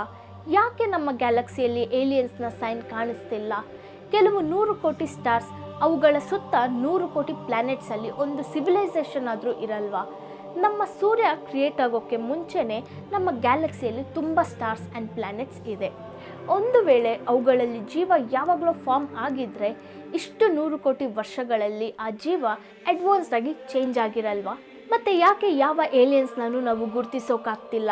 ಯಾಕೆ ನಮ್ಮ ಗ್ಯಾಲಕ್ಸಿಯಲ್ಲಿ ಏಲಿಯನ್ಸ್ನ ಸೈನ್ ಕಾಣಿಸ್ತಿಲ್ಲ? ಕೆಲವು ನೂರು ಕೋಟಿ ಸ್ಟಾರ್ಸ್, ಅವುಗಳ ಸುತ್ತ ನೂರು ಕೋಟಿ ಪ್ಲ್ಯಾನೆಟ್ಸಲ್ಲಿ ಒಂದು ಸಿವಿಲೈಸೇಷನ್ ಆದರೂ ಇರಲ್ವಾ? ನಮ್ಮ ಸೂರ್ಯ ಕ್ರಿಯೇಟ್ ಆಗೋಕ್ಕೆ ಮುಂಚೆನೇ ನಮ್ಮ ಗ್ಯಾಲಕ್ಸಿಯಲ್ಲಿ ತುಂಬ ಸ್ಟಾರ್ಸ್ ಆ್ಯಂಡ್ ಪ್ಲ್ಯಾನೆಟ್ಸ್ ಇದೆ. ಒಂದು ವೇಳೆ ಅವುಗಳಲ್ಲಿ ಜೀವ ಯಾವಾಗಲೂ ಫಾರ್ಮ್ ಆಗಿದ್ದರೆ ಇಷ್ಟು ನೂರು ಕೋಟಿ ವರ್ಷಗಳಲ್ಲಿ ಆ ಜೀವ ಅಡ್ವಾನ್ಸ್ಡ್ ಆಗಿ ಚೇಂಜ್ ಆಗಿರಲ್ವಾ? ಮತ್ತು ಯಾಕೆ ಯಾವ ಏಲಿಯನ್ಸ್ನೂ ನಾವು ಗುರುತಿಸೋಕ್ಕಾಗ್ತಿಲ್ಲ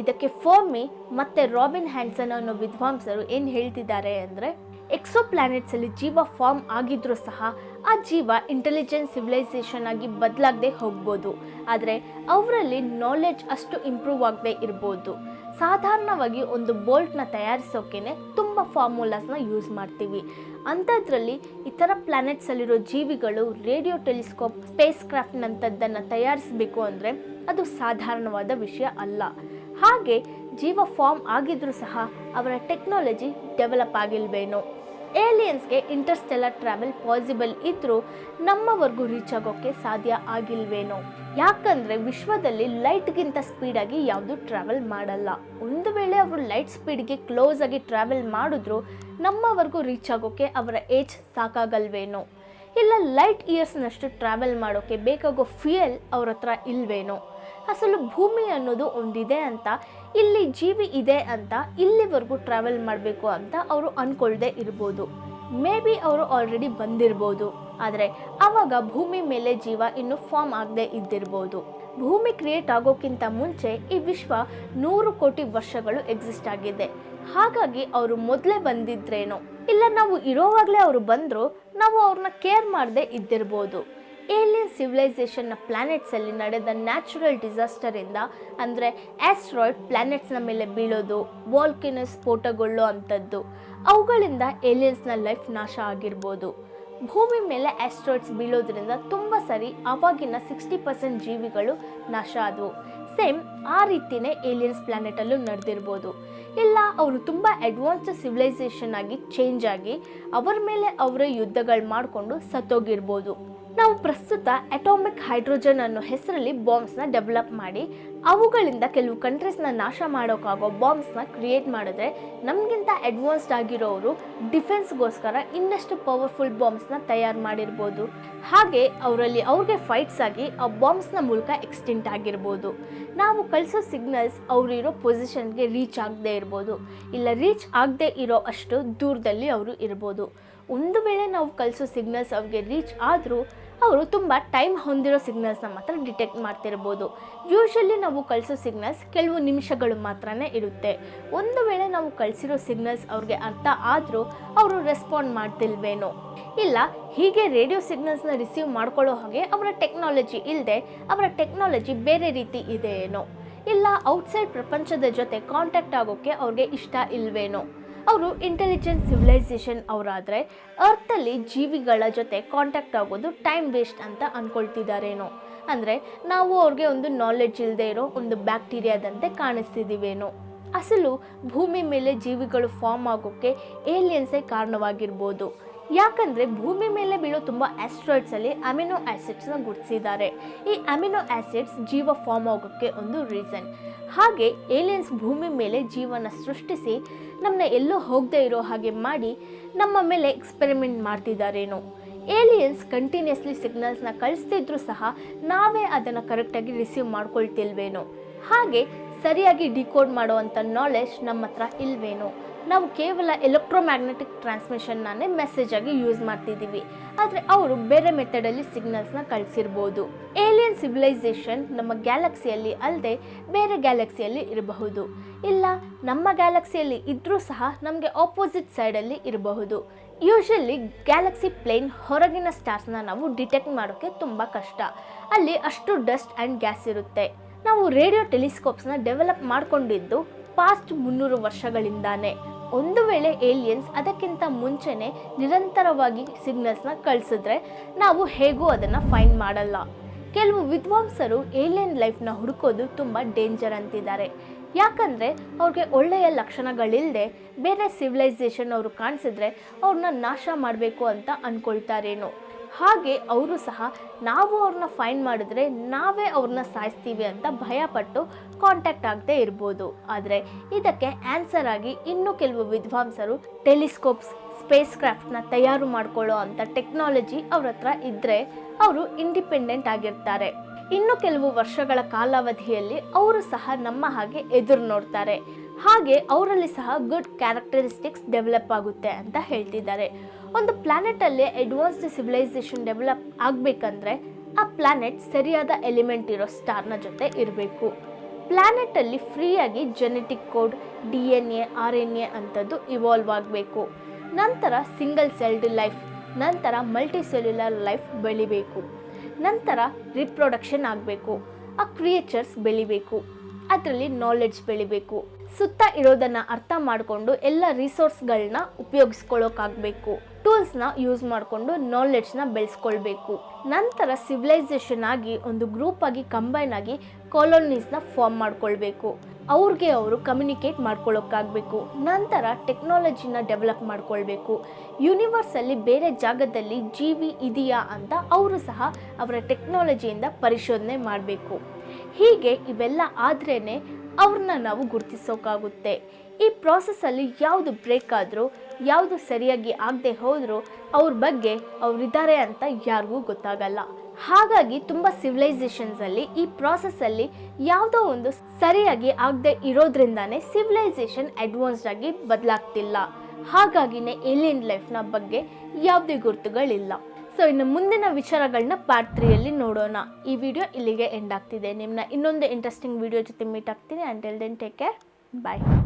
ಇದಕ್ಕೆ ಫೋಮಿ ಮತ್ತು ರಾಬಿನ್ ಹ್ಯಾನ್ಸನ್ ಅನ್ನೋ ವಿದ್ವಾಂಸರು ಏನು ಹೇಳ್ತಿದ್ದಾರೆ ಅಂದರೆ ಎಕ್ಸೋ ಪ್ಲ್ಯಾನೆಟ್ಸಲ್ಲಿ ಜೀವ ಫಾರ್ಮ್ ಆಗಿದ್ರೂ ಸಹ ಆ ಜೀವ ಇಂಟೆಲಿಜೆಂಟ್ ಸಿವಿಲೈಸೇಷನ್ ಆಗಿ ಬದಲಾಗದೆ ಹೋಗ್ಬೋದು. ಆದರೆ ಅವರಲ್ಲಿ ನಾಲೆಡ್ಜ್ ಅಷ್ಟು ಇಂಪ್ರೂವ್ ಆಗದೆ ಇರ್ಬೋದು. ಸಾಧಾರಣವಾಗಿ ಒಂದು ಬೋಲ್ಟ್ನ ತಯಾರಿಸೋಕೆ ತುಂಬ ಫಾರ್ಮುಲಾಸ್ನ ಯೂಸ್ ಮಾಡ್ತೀವಿ. ಅಂಥದ್ರಲ್ಲಿ ಇತರ ಪ್ಲ್ಯಾನೆಟ್ಸಲ್ಲಿರೋ ಜೀವಿಗಳು ರೇಡಿಯೋ ಟೆಲಿಸ್ಕೋಪ್ ಸ್ಪೇಸ್ ಕ್ರಾಫ್ಟ್ನಂಥದ್ದನ್ನು ತಯಾರಿಸಬೇಕು ಅಂದರೆ ಅದು ಸಾಧಾರಣವಾದ ವಿಷಯ ಅಲ್ಲ. ಹಾಗೆ ಜೀವ ಫಾರ್ಮ್ ಆಗಿದ್ರೂ ಸಹ ಅವರ ಟೆಕ್ನಾಲಜಿ ಡೆವಲಪ್ ಆಗಿಲ್ವೇನೋ. ಏಲಿಯನ್ಸ್ಗೆ ಇಂಟರ್ಸ್ಟೆಲ್ಲರ್ ಟ್ರಾವೆಲ್ ಪಾಸಿಬಲ್ ಇದ್ದರೂ ನಮ್ಮವರೆಗೂ ರೀಚ್ ಆಗೋಕ್ಕೆ ಸಾಧ್ಯ ಆಗಿಲ್ವೇನೋ. ಯಾಕಂದರೆ ವಿಶ್ವದಲ್ಲಿ ಲೈಟ್ಗಿಂತ ಸ್ಪೀಡಾಗಿ ಯಾವುದು ಟ್ರಾವೆಲ್ ಮಾಡಲ್ಲ. ಒಂದು ವೇಳೆ ಅವರು ಲೈಟ್ ಸ್ಪೀಡ್ಗೆ ಕ್ಲೋಸ್ ಆಗಿ ಟ್ರಾವೆಲ್ ಮಾಡಿದ್ರು ನಮ್ಮವರೆಗೂ ರೀಚ್ ಆಗೋಕ್ಕೆ ಅವರ ಏಜ್ ಸಾಕಾಗಲ್ವೇನೋ. ಇಲ್ಲ ಲೈಟ್ ಇಯರ್ಸ್ನಷ್ಟು ಟ್ರಾವೆಲ್ ಮಾಡೋಕ್ಕೆ ಬೇಕಾಗೋ ಫ್ಯೂಯಲ್ ಅವ್ರ ಹತ್ರ ಇಲ್ವೇನೋ. ಅಸಲು ಭೂಮಿ ಅನ್ನೋದು ಒಂದಿದೆ ಅಂತ, ಇಲ್ಲಿ ಜೀವಿ ಇದೆ ಅಂತ, ಇಲ್ಲಿವರೆಗೂ ಟ್ರಾವೆಲ್ ಮಾಡಬೇಕು ಅಂತ ಅವರು ಅಂದ್ಕೊಳ್ಳದೆ ಇರ್ಬೋದು. ಮೇ ಬಿ ಅವರು ಆಲ್ರೆಡಿ ಬಂದಿರ್ಬೋದು, ಆದರೆ ಆವಾಗ ಭೂಮಿ ಮೇಲೆ ಜೀವ ಇನ್ನೂ ಫಾರ್ಮ್ ಆಗದೆ ಇದ್ದಿರ್ಬೋದು. ಭೂಮಿ ಕ್ರಿಯೇಟ್ ಆಗೋಕ್ಕಿಂತ ಮುಂಚೆ ಈ ವಿಶ್ವ ನೂರು ಕೋಟಿ ವರ್ಷಗಳು ಎಕ್ಸಿಸ್ಟ್ ಆಗಿದೆ. ಹಾಗಾಗಿ ಅವರು ಮೊದಲೇ ಬಂದಿದ್ರೇನೋ, ಇಲ್ಲ ನಾವು ಇರೋವಾಗಲೇ ಅವರು ಬಂದರು ನಾವು ಅವ್ರನ್ನ ಕೇರ್ ಮಾಡದೆ ಇದ್ದಿರ್ಬೋದು. ಏಲಿಯನ್ ಸಿವಿಲೈಸೇಷನ್ನ ಪ್ಲ್ಯಾನೆಟ್ಸಲ್ಲಿ ನಡೆದ ನ್ಯಾಚುರಲ್ ಡಿಸಾಸ್ಟರಿಂದ ಅಂದರೆ ಆಸ್ಟ್ರಾಯ್ಡ್ ಪ್ಲ್ಯಾನೆಟ್ಸ್ನ ಮೇಲೆ ಬೀಳೋದು ವಾಲ್ಕಿನ ಸ್ಫೋಟಗೊಳ್ಳೋ ಅಂಥದ್ದು ಅವುಗಳಿಂದ ಏಲಿಯನ್ಸ್ನ ಲೈಫ್ ನಾಶ ಆಗಿರ್ಬೋದು. ಭೂಮಿ ಮೇಲೆ ಆಸ್ಟ್ರಾಯ್ಡ್ಸ್ ಬೀಳೋದ್ರಿಂದ ತುಂಬ ಸರಿ ಅವಾಗಿನ ಸಿಕ್ಸ್ಟಿ ಪರ್ಸೆಂಟ್ ಜೀವಿಗಳು ನಾಶ ಆದವು. ಸೇಮ್ ಆ ರೀತಿಯೇ ಏಲಿಯನ್ಸ್ ಪ್ಲ್ಯಾನೆಟಲ್ಲೂ ನಡೆದಿರ್ಬೋದು. ಇಲ್ಲ ಅವರು ತುಂಬ ಅಡ್ವಾನ್ಸ್ಡ್ ಸಿವಿಲೈಸೇಷನ್ ಆಗಿ ಚೇಂಜ್ ಆಗಿ, ಅವರ ಮೇಲೆ ಅವರ ಯುದ್ಧಗಳು ಮಾಡಿಕೊಂಡು ಸತ್ತೋಗಿರ್ಬೋದು. ನಾವು ಪ್ರಸ್ತುತ ಅಟಾಮಿಕ್ ಹೈಡ್ರೋಜನ್ ಅನ್ನೋ ಹೆಸರಲ್ಲಿ ಬಾಂಬ್ಸ್ನ ಡೆವಲಪ್ ಮಾಡಿ, ಅವುಗಳಿಂದ ಕೆಲವು ಕಂಟ್ರೀಸ್ನ ನಾಶ ಮಾಡೋಕ್ಕಾಗೋ ಬಾಂಬ್ಸ್ನ ಕ್ರಿಯೇಟ್ ಮಾಡಿದ್ರೆ ನಮಗಿಂತ ಅಡ್ವಾನ್ಸ್ಡ್ ಆಗಿರೋರು ಡಿಫೆನ್ಸ್ಗೋಸ್ಕರ ಇನ್ನಷ್ಟು ಪವರ್ಫುಲ್ ಬಾಂಬ್ಸ್ನ ತಯಾರು ಮಾಡಿರ್ಬೋದು. ಹಾಗೆ ಅವರಲ್ಲಿ ಅವ್ರಿಗೆ ಫೈಟ್ಸ್ ಆಗಿ ಆ ಬಾಂಬ್ಸ್ನ ಮೂಲಕ ಎಕ್ಸ್ಟೆಂಟ್ ಆಗಿರ್ಬೋದು. ನಾವು ಕಳಿಸೋ ಸಿಗ್ನಲ್ಸ್ ಅವರಿರೋ ಪೊಸಿಷನ್ಗೆ ರೀಚ್ ಆಗದೆ ಇರ್ಬೋದು. ಇಲ್ಲ ರೀಚ್ ಆಗದೆ ಇರೋ ಅಷ್ಟು ದೂರದಲ್ಲಿ ಅವರು ಇರ್ಬೋದು. ಒಂದು ವೇಳೆ ನಾವು ಕಳಿಸೋ ಸಿಗ್ನಲ್ಸ್ ಅವ್ರಿಗೆ ರೀಚ್ ಆದರೂ ಅವರು ತುಂಬ ಟೈಮ್ ಹೊಂದಿರೋ ಸಿಗ್ನಲ್ಸ್ನ ಮಾತ್ರ ಡಿಟೆಕ್ಟ್ ಮಾಡ್ತಿರ್ಬೋದು. ಯೂಶಲಿ ನಾವು ಕಳಿಸೋ ಸಿಗ್ನಲ್ಸ್ ಕೆಲವು ನಿಮಿಷಗಳು ಮಾತ್ರನೇ ಇರುತ್ತೆ. ಒಂದು ವೇಳೆ ನಾವು ಕಳಿಸಿರೋ ಸಿಗ್ನಲ್ಸ್ ಅವ್ರಿಗೆ ಅರ್ಥ ಆದರೂ ಅವರು ರೆಸ್ಪಾಂಡ್ ಮಾಡ್ತಿಲ್ವೇನೋ. ಇಲ್ಲ, ಹೀಗೆ ರೇಡಿಯೋ ಸಿಗ್ನಲ್ಸ್ನ ರಿಸೀವ್ ಮಾಡ್ಕೊಳ್ಳೋ ಹಾಗೆ ಅವರ ಟೆಕ್ನಾಲಜಿ ಇಲ್ಲದೆ ಅವರ ಟೆಕ್ನಾಲಜಿ ಬೇರೆ ರೀತಿ ಇದೆ ಏನೋ ಇಲ್ಲ, ಔಟ್ಸೈಡ್ ಪ್ರಪಂಚದ ಜೊತೆ ಕಾಂಟ್ಯಾಕ್ಟ್ ಆಗೋಕ್ಕೆ ಅವ್ರಿಗೆ ಇಷ್ಟ ಇಲ್ವೇನೋ. ಅವರು ಇಂಟೆಲಿಜೆಂಟ್ ಸಿವಿಲೈಸೇಷನ್ ಅವರಾದರೆ ಅರ್ಥಲ್ಲಿ ಜೀವಿಗಳ ಜೊತೆ ಕಾಂಟ್ಯಾಕ್ಟ್ ಆಗೋದು ಟೈಮ್ ವೇಸ್ಟ್ ಅಂತ ಅಂದ್ಕೊಳ್ತಿದ್ದಾರೇನೋ ಅಂದರೆ ನಾವು ಅವ್ರಿಗೆ ಒಂದು ನಾಲೆಡ್ಜ್ ಇಲ್ಲದೆ ಇರೋ ಒಂದು ಬ್ಯಾಕ್ಟೀರಿಯಾದಂತೆ ಕಾಣಿಸ್ತಿದ್ದೀವೇನೋ ಅಸಲು ಭೂಮಿ ಮೇಲೆ ಜೀವಿಗಳು ಫಾರ್ಮ್ ಆಗೋಕ್ಕೆ ಏಲಿಯನ್ಸೇ ಕಾರಣವಾಗಿರ್ಬೋದು. ಯಾಕಂದರೆ ಭೂಮಿ ಮೇಲೆ ಬೀಳೋ ತುಂಬ ಆಸ್ಟ್ರಾಯ್ಡ್ಸಲ್ಲಿ ಅಮಿನೋ ಆ್ಯಸಿಡ್ಸ್ನ ಗುರುತಿಸಿದ್ದಾರೆ ಈ ಅಮಿನೋ ಆ್ಯಸಿಡ್ಸ್ ಜೀವ ಫಾರ್ಮ್ ಆಗೋಕ್ಕೆ ಒಂದು ರೀಸನ್ ಹಾಗೆ ಏಲಿಯನ್ಸ್ ಭೂಮಿ ಮೇಲೆ ಜೀವನ ಸೃಷ್ಟಿಸಿ ನಮ್ಮನ್ನ ಎಲ್ಲೋ ಹೋಗದೆ ಇರೋ ಹಾಗೆ ಮಾಡಿ ನಮ್ಮ ಮೇಲೆ ಎಕ್ಸ್ಪೆರಿಮೆಂಟ್ ಮಾಡ್ತಿದ್ದಾರೇನೋ. ಏಲಿಯನ್ಸ್ ಕಂಟಿನ್ಯೂಸ್ಲಿ ಸಿಗ್ನಲ್ಸ್ನ ಕಳಿಸ್ತಿದ್ರು ಸಹ ನಾವೇ ಅದನ್ನು ಕರೆಕ್ಟಾಗಿ ರಿಸೀವ್ ಮಾಡ್ಕೊಳ್ತಿಲ್ವೇನೋ. ಹಾಗೆ ಸರಿಯಾಗಿ ಡಿಕೋಡ್ ಮಾಡುವಂಥ ನಾಲೆಜ್ ನಮ್ಮ ಹತ್ರ ಇಲ್ವೇನೋ. ನಾವು ಕೇವಲ ಎಲೆಕ್ಟ್ರೋಮ್ಯಾಗ್ನೆಟಿಕ್ ಟ್ರಾನ್ಸ್ಮಿಷನ್ನಾನೇ ಮೆಸೇಜ್ ಆಗಿ ಯೂಸ್ ಮಾಡ್ತಿದ್ದೀವಿ. ಆದರೆ ಅವರು ಬೇರೆ ಮೆಥಡಲ್ಲಿ ಸಿಗ್ನಲ್ಸ್ನ ಕಳಿಸಿರ್ಬೋದು. ಏಲಿಯನ್ ಸಿವಿಲೈಸೇಷನ್ ನಮ್ಮ ಗ್ಯಾಲಕ್ಸಿಯಲ್ಲಿ ಅಲ್ಲದೆ ಬೇರೆ ಗ್ಯಾಲಕ್ಸಿಯಲ್ಲಿ ಇರಬಹುದು. ಇಲ್ಲ, ನಮ್ಮ ಗ್ಯಾಲಕ್ಸಿಯಲ್ಲಿ ಇದ್ದರೂ ಸಹ ನಮಗೆ ಆಪೋಸಿಟ್ ಸೈಡಲ್ಲಿ ಇರಬಹುದು. ಯೂಶಲಿ ಗ್ಯಾಲಕ್ಸಿ ಪ್ಲೇನ್ ಹೊರಗಿನ ಸ್ಟಾರ್ಸ್ನ ನಾವು ಡಿಟೆಕ್ಟ್ ಮಾಡೋಕ್ಕೆ ತುಂಬ ಕಷ್ಟ. ಅಲ್ಲಿ ಅಷ್ಟು ಡಸ್ಟ್ ಆ್ಯಂಡ್ ಗ್ಯಾಸ್ ಇರುತ್ತೆ. ನಾವು ರೇಡಿಯೋ ಟೆಲಿಸ್ಕೋಪ್ಸ್ನ ಡೆವಲಪ್ ಮಾಡಿಕೊಂಡಿದ್ದು ಪಾಸ್ಟ್ ಮುನ್ನೂರು ವರ್ಷಗಳಿಂದಾನೇ. ಒಂದು ವೇಳೆ ಏಲಿಯನ್ಸ್ ಅದಕ್ಕಿಂತ ಮುಂಚೆನೆ ನಿರಂತರವಾಗಿ ಸಿಗ್ನಲ್ಸ್ನ ಕಳಿಸಿದ್ರೆ ನಾವು ಹೇಗೂ ಅದನ್ನು ಫೈಂಡ್ ಮಾಡಲ್ಲ. ಕೆಲವು ವಿದ್ವಾಂಸರು ಏಲಿಯನ್ ಲೈಫ್ನ ಹುಡುಕೋದು ತುಂಬ ಡೇಂಜರ್ ಅಂತಿದ್ದಾರೆ. ಯಾಕಂದರೆ ಅವ್ರಿಗೆ ಒಳ್ಳೆಯ ಲಕ್ಷಣಗಳಿಲ್ಲದೆ ಬೇರೆ ಸಿವಿಲೈಸೇಷನ್ ಅವರು ಕಾಣಿಸಿದ್ರೆ ಅವ್ರನ್ನ ನಾಶ ಮಾಡಬೇಕು ಅಂತ ಅಂದ್ಕೊಳ್ತಾರೇನೋ ಹಾಗೆ ಅವರು ಸಹ ನಾವು ಅವ್ರನ್ನ ಫೈನ್ ಮಾಡಿದ್ರೆ ನಾವೇ ಅವ್ರನ್ನ ಸಾಯಿಸ್ತೀವಿ ಅಂತ ಭಯಪಟ್ಟು ಕಾಂಟ್ಯಾಕ್ಟ್ ಆಗದೆ ಇರ್ಬೋದು. ಆದರೆ ಇದಕ್ಕೆ ಆನ್ಸರ್ ಆಗಿ ಇನ್ನೂ ಕೆಲವು ವಿದ್ವಾಂಸರು ಟೆಲಿಸ್ಕೋಪ್ಸ್ ಸ್ಪೇಸ್ ಕ್ರಾಫ್ಟ್ನ ತಯಾರು ಮಾಡ್ಕೊಳ್ಳೋ ಅಂಥ ಟೆಕ್ನಾಲಜಿ ಅವ್ರ ಹತ್ರ ಇದ್ದರೆ ಅವರು ಇಂಡಿಪೆಂಡೆಂಟ್ ಆಗಿರ್ತಾರೆ. ಇನ್ನು ಕೆಲವು ವರ್ಷಗಳ ಕಾಲಾವಧಿಯಲ್ಲಿ ಅವರು ಸಹ ನಮ್ಮ ಹಾಗೆ ಎದುರು ನೋಡ್ತಾರೆ. ಹಾಗೆ ಅವರಲ್ಲಿ ಸಹ ಗುಡ್ ಕ್ಯಾರೆಕ್ಟರಿಸ್ಟಿಕ್ಸ್ ಡೆವಲಪ್ ಆಗುತ್ತೆ ಅಂತ ಹೇಳ್ತಿದ್ದಾರೆ. ಒಂದು ಪ್ಲಾನೆಟಲ್ಲಿ ಅಡ್ವಾನ್ಸ್ಡ್ ಸಿವಿಲೈಸೇಷನ್ ಡೆವಲಪ್ ಆಗಬೇಕಂದ್ರೆ ಆ ಪ್ಲಾನೆಟ್ ಸರಿಯಾದ ಎಲಿಮೆಂಟ್ ಇರೋ ಸ್ಟಾರ್ನ ಜೊತೆ ಇರಬೇಕು. ಪ್ಲಾನೆಟಲ್ಲಿ ಫ್ರೀಯಾಗಿ genetic code D N A R N A ಅಂಥದ್ದು ಇವಾಲ್ವ್ ಆಗಬೇಕು. ನಂತರ ಸಿಂಗಲ್ ಸೆಲ್ಡ್ ಲೈಫ್ ನಂತರ ಮಲ್ಟಿ ಸೆಲ್ಯುಲರ್ ಲೈಫ್ ಬೆಳಿಬೇಕು. ನಂತರ ರಿಪ್ರೊಡಕ್ಷನ್ ಆಗಬೇಕು. ಆ ಕ್ರಿಯೇಚರ್ಸ್ ಬೆಳಿಬೇಕು. ಅದರಲ್ಲಿ ನಾಲೆಡ್ಜ್ ಬೆಳಿಬೇಕು. ಸುತ್ತ ಇರೋದನ್ನು ಅರ್ಥ ಮಾಡಿಕೊಂಡು ಎಲ್ಲ ರಿಸೋರ್ಸ್ಗಳನ್ನ ಉಪಯೋಗಿಸ್ಕೊಳ್ಳೋಕ್ಕಾಗಬೇಕು ಟೂಲ್ಸ್ನ ಯೂಸ್ ಮಾಡಿಕೊಂಡು ನಾಲೆಡ್ಜ್ನ ಬೆಳೆಸ್ಕೊಳ್ಬೇಕು. ನಂತರ ಸಿವಿಲೈಸೇಷನ್ ಆಗಿ, ಒಂದು ಗ್ರೂಪ್ ಆಗಿ ಕಂಬೈನ್ ಆಗಿ ಕಾಲೋನೀಸ್ನ ಫಾರ್ಮ್ ಮಾಡ್ಕೊಳ್ಬೇಕು. ಅವ್ರಿಗೆ ಅವರು ಕಮ್ಯುನಿಕೇಟ್ ಮಾಡ್ಕೊಳ್ಳೋಕ್ಕಾಗಬೇಕು ನಂತರ ಟೆಕ್ನಾಲಜಿನ ಡೆವಲಪ್ ಮಾಡ್ಕೊಳ್ಬೇಕು. ಯೂನಿವರ್ಸಲ್ಲಿ ಬೇರೆ ಜಾಗದಲ್ಲಿ ಜೀವಿ ಇದೆಯಾ ಅಂತ ಅವರು ಸಹ ಅವರ ಟೆಕ್ನಾಲಜಿಯಿಂದ ಪರಿಶೋಧನೆ ಮಾಡಬೇಕು. ಹೀಗೆ ಇವೆಲ್ಲ ಆದ್ರೇ ಅವ್ರನ್ನ ನಾವು ಗುರುತಿಸೋಕ್ಕಾಗುತ್ತೆ ಈ ಪ್ರಾಸೆಸ್ಸಲ್ಲಿ ಯಾವುದು ಬ್ರೇಕ್ ಆದರೂ, ಯಾವುದು ಸರಿಯಾಗಿ ಆಗದೆ ಹೋದರೂ ಅವ್ರ ಬಗ್ಗೆ ಅವರಿದ್ದಾರೆ ಅಂತ ಯಾರಿಗೂ ಗೊತ್ತಾಗಲ್ಲ. ಹಾಗಾಗಿ ತುಂಬ ಸಿವಿಲೈಸೇಷನ್ಸಲ್ಲಿ ಈ ಪ್ರಾಸೆಸ್ಸಲ್ಲಿ ಯಾವುದೋ ಒಂದು ಸರಿಯಾಗಿ ಆಗದೆ ಇರೋದ್ರಿಂದಾನೇ ಸಿವಿಲೈಸೇಷನ್ ಅಡ್ವಾನ್ಸ್ಡ್ ಆಗಿ ಬದಲಾಗ್ತಿಲ್ಲ. ಹಾಗಾಗಿನೇ ಏಲಿಯನ್ ಲೈಫ್ನ ಬಗ್ಗೆ ಯಾವುದೇ ಗುರುತುಗಳಿಲ್ಲ. ಸೊ ಇನ್ನು ಮುಂದಿನ ವಿಚಾರಗಳನ್ನ ಪಾರ್ಟ್ ತ್ರೀಯಲ್ಲಿ ನೋಡೋಣ. ಈ ವಿಡಿಯೋ ಇಲ್ಲಿಗೆ ಎಂಡ್ ಆಗ್ತಿದೆ. ನಿಮ್ಮನ್ನ ಇನ್ನೊಂದು ಇಂಟ್ರೆಸ್ಟಿಂಗ್ ವಿಡಿಯೋ ಜೊತೆ ಮೀಟ್ ಆಗ್ತೀನಿ. Until then take care bye